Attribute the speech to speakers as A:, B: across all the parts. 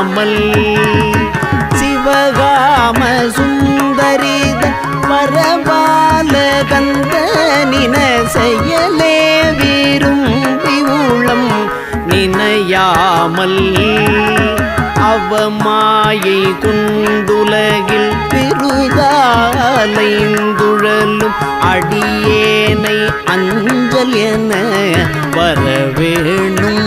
A: சிவகாமல் சிவகாம சுந்தரித பரபால கந்தனின செயலே விரும்பி உளம் நினையாமல் அவமாயை குண்டுலகில் பெருதாலைந்துழலும் அடியேனை அஞ்சல் என வரவேணும்.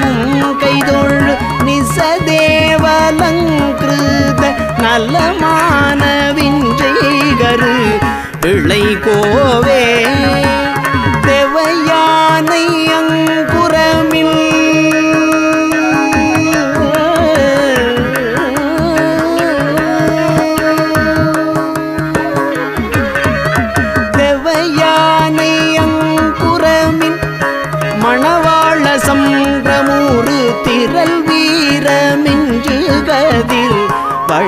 A: நிசதேவலங்கிருத நலமான விஞ்சைகரு பிள்ளை கோவே.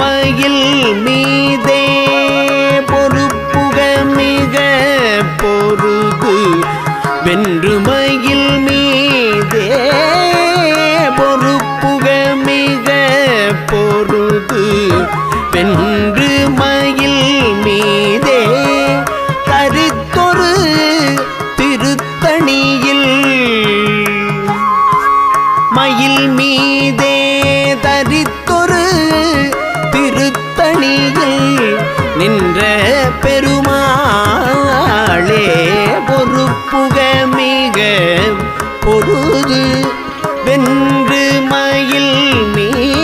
A: மயில் மீ வென்று மயில் மீதே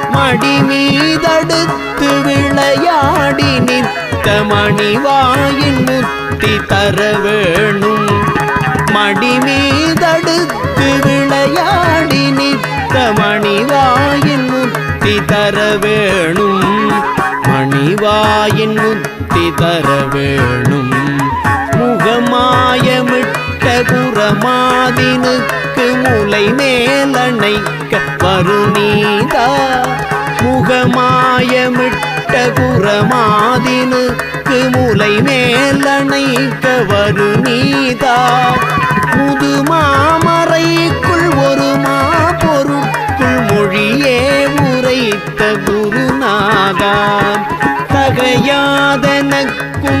A: மடி மீதடுத்து விளையாடி நிற்க மணிவாயின் முத்தி தர வேணும். மடி மீதடுத்து விளையாடி நிற்க மணிவாயின் முத்தி தர வேணும். மணிவாயின் முத்தி தர வேணும். முகமாயமிட்ட குரமாதினுக்கு முலை மேலணைக்க வருநீதா. முகமாயமிட்ட குரமாதினுக்கு முலை மேலணைக்க வருநீதா. முதுமாமறைக்குள் ஒரு மா பொருட்குள் மொழியே உரைத்த குருநாதா. தகையாதனக்கும்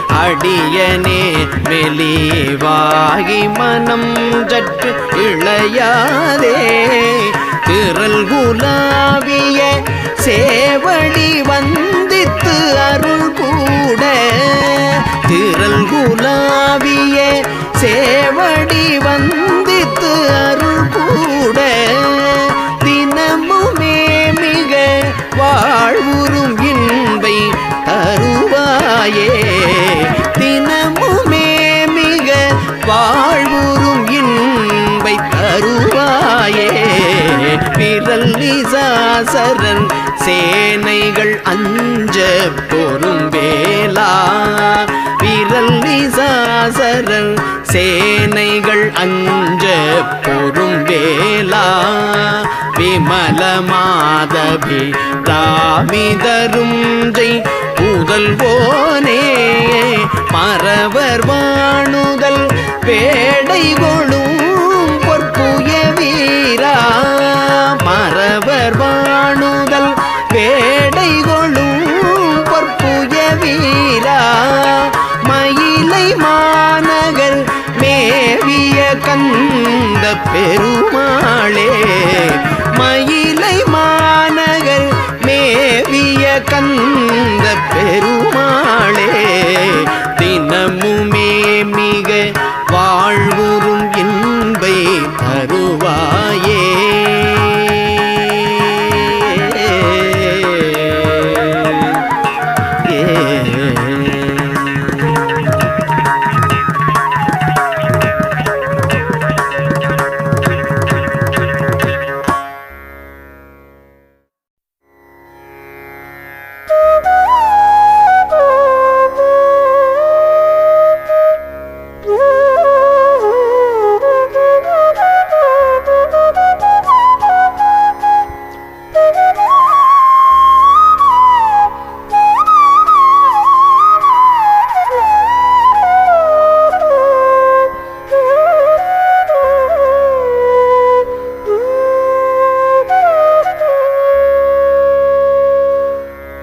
A: அடியனே வெளிவாகி மனம் சற்று இளையாதே. திரள் குலாவிய சேவடி வந்தித்து அருள் கூட. திரள் குலாவிய சேவடி வந்தித்து அருள் கூட. தினமுமே மிக வாழ்வுறும் இன்பை தருவாயே. விரல்லிசாசரன் சேனைகள் அஞ்ச பொறும் வேலா விரல் விரல்லிசாசரன் சேனைகள் அஞ்ச பொறும் வேலா விமல மாதவி தாமிதரும் ஜெய். புதல்வோனே மறவர் வாணுதல் பேடை கொழும் மறவர் வாணுதல் பேடை கொளும் பொற்புய வீரா மயிலை மாநகர் மேவிய கந்த பெருமாளே. மயிலை மாநகர் மேவிய கந்த பெருமா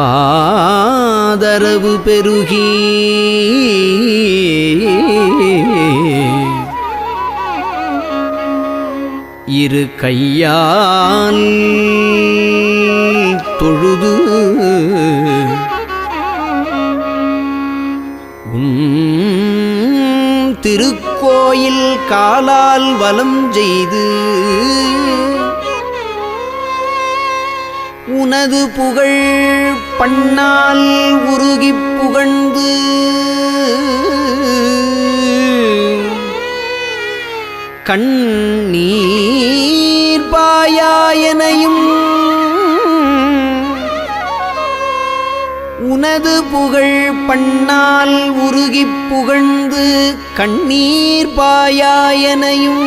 A: ஆதரவு பெருகி. இரு கையால் தொழுது. உன் திருக்கோயில் காலால் வலம் செய்து. உனது புகழ் பண்ணால் உருகி புகழ்ந்து. கண்ணீர் பாயாயனையும் உனது புகழ் பண்ணால் உருகி புகழ்ந்து. கண்ணீர் பாயாயனையும்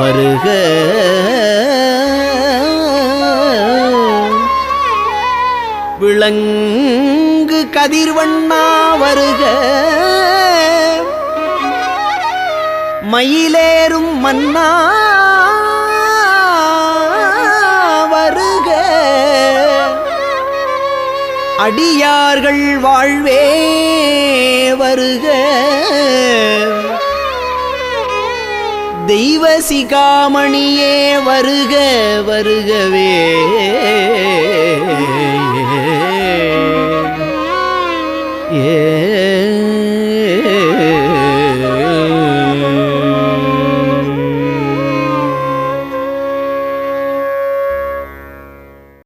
A: வருக. விளங்கு கதிர்வண்ணா வருக. மயிலேறும் மன்னா வருக. அடியார்கள் வாழ்வே வருக. தெய்வ சிகாமணியே வருக வருகவே ஏ